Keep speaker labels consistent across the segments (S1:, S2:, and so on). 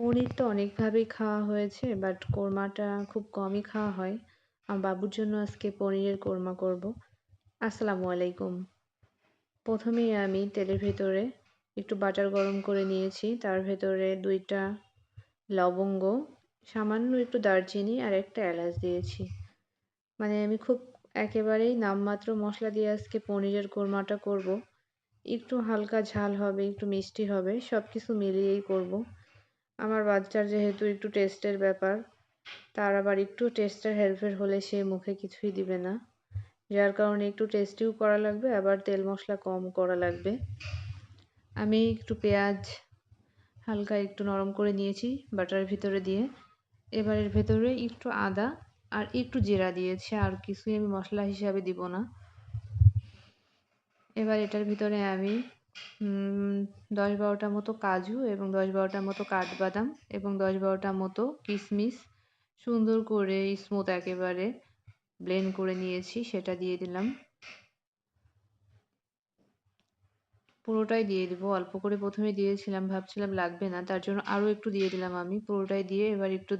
S1: পনির তো অনেকভাবেই খাওয়া হয়েছে বাট কোরমাটা খুব কমই খাওয়া হয়। আমার বাবুর জন্য আজকে পনিরের কোরমা করব। আসসালামু আলাইকুম। প্রথমেই আমি তেলের ভেতরে একটু বাটার গরম করে নিয়েছি। তার ভেতরে দুইটা লবঙ্গ, সামান্য একটু দারচিনি আর একটা এলাচ দিয়েছি। মানে আমি খুব একেবারেই নামমাত্র মশলা দিয়ে আজকে পনিরের কোরমাটা করব। একটু হালকা ঝাল হবে, একটু মিষ্টি হবে সব কিছু মিলিয়েই করব। আমার বাচ্চার যেহেতু একটু টেস্টের ব্যাপার, তার আবার একটু টেস্টের হেল্পের হলে সে মুখে কিছুই দিবে না। যার কারণে একটু টেস্টিও করা লাগবে, আবার তেল মশলা কম করা লাগবে। আমি একটু পেঁয়াজ হালকা একটু নরম করে নিয়েছি বাটারের ভিতরে দিয়ে। এবার এর ভেতরে একটু আদা আর একটু জিরা দিয়েছি, আর কিছুই আমি মশলা হিসাবে দিব না। এবার এটার ভিতরে আমি দশ বারোটা মতো কাজু এবং দশ বারোটার মতো কাঠবাদাম এবং দশ বারোটার মতো কিশমিশ সুন্দর করে স্মুথ একেবারে ব্লেন্ড করে নিয়েছি, সেটা দিয়ে দিলাম। পুরোটাই দিয়ে দিব। অল্প করে প্রথমে দিয়েছিলাম, ভাবছিলাম লাগবে না, তার জন্য আরও একটু দিয়ে দিলাম আমি। পুরোটাই দিয়ে এবার একটু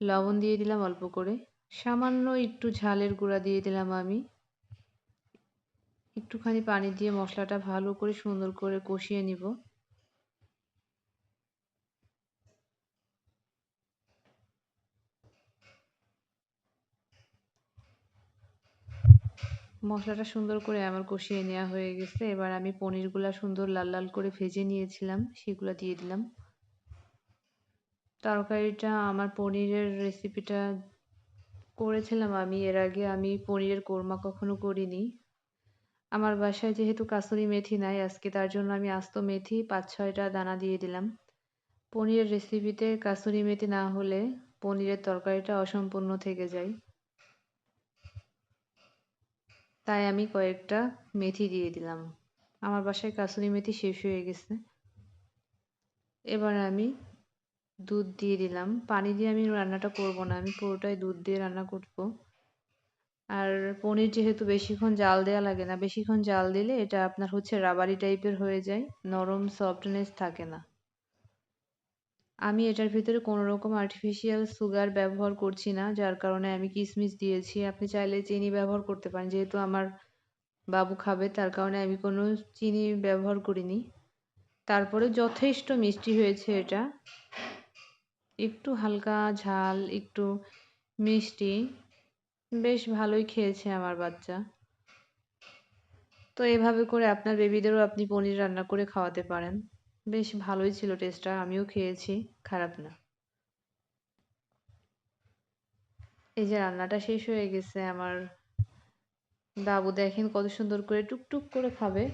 S1: লবণ দিয়ে দিলাম অল্প করে। সামান্য একটু ঝালের গুঁড়া দিয়ে দিলাম আমি। একটুখানি পানি দিয়ে মশলাটা ভালো করে সুন্দর করে কষিয়ে নিব। মশলাটা সুন্দর করে আমার কষিয়ে নেওয়া হয়ে গেছে। এবার আমি পনিরগুলা সুন্দর লাল লাল করে ভেজে নিয়েছিলাম, সেগুলো দিয়ে দিলাম। তরকারিটা আমার পনিরের রেসিপিটা করেছিলাম আমি। এর আগে আমি পনিরের কোরমা কখনো করিনি। আমার বাসায় যেহেতু কাসুরি মেথি নাই, আজকে তার জন্য আমি আস্ত মেথি পাঁচ ছয়টা দানা দিয়ে দিলাম। পনিরের রেসিপিতে কাসুরি মেথি না হলে পনিরের তরকারিটা অসম্পূর্ণ থেকে যায়। তাই আমি কয়েকটা মেথি দিয়ে দিলাম। আমার বাসায় কাসুরি মেথি শেষ হয়ে গেছে। এবার আমি দুধ দিয়ে দিলাম। পানি দিয়ে আমি রান্নাটা করব না, আমি পুরোটাই দুধ দিয়ে রান্না করব। আর পনির যেহেতু বেশিক্ষণ জাল দেওয়া লাগে না, বেশিক্ষণ জাল দিলে এটা আপনার হচ্ছে রাবারি টাইপের হয়ে যায়, নরম সফটনেস থাকে না। আমি এটার ভিতরে কোনো রকম আর্টিফিশিয়াল সুগার ব্যবহার করছি না, যার কারণে আমি কিশমিশ দিয়েছি। আপনি চাইলে চিনি ব্যবহার করতে পারেন, যেহেতু আমার বাবু খাবে, তার কারণে আমি কোনো চিনি ব্যবহার করিনি। তারপরে যথেষ্ট মিষ্টি হয়েছে এটা। একটু হালকা ঝাল, একটু মিষ্টি। বেশ ভালোই খেয়েছে আমার বাচ্চা। তো এভাবে করে আপনার বেবিদেরও আপনি পনির রান্না করে খাওয়াতে পারেন। বেশ ভালোই ছিল টেস্টটা আমিও খেয়েছি, খারাপ না। এই যে রান্নাটা শেষ হয়ে গেছে, আমার বাবু দেখেন কত সুন্দর করে টুকটুক করে খাবে।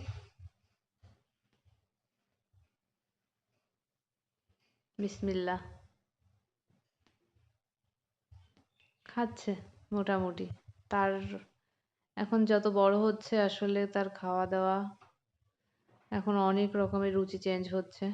S1: বিসমিল্লা খাচ্ছে। মোটামুটি। তার এখন যত বড় হচ্ছে আসলে তার খাওয়া দাওয়া এখন অনেক রকমের রুচি চেঞ্জ হচ্ছে।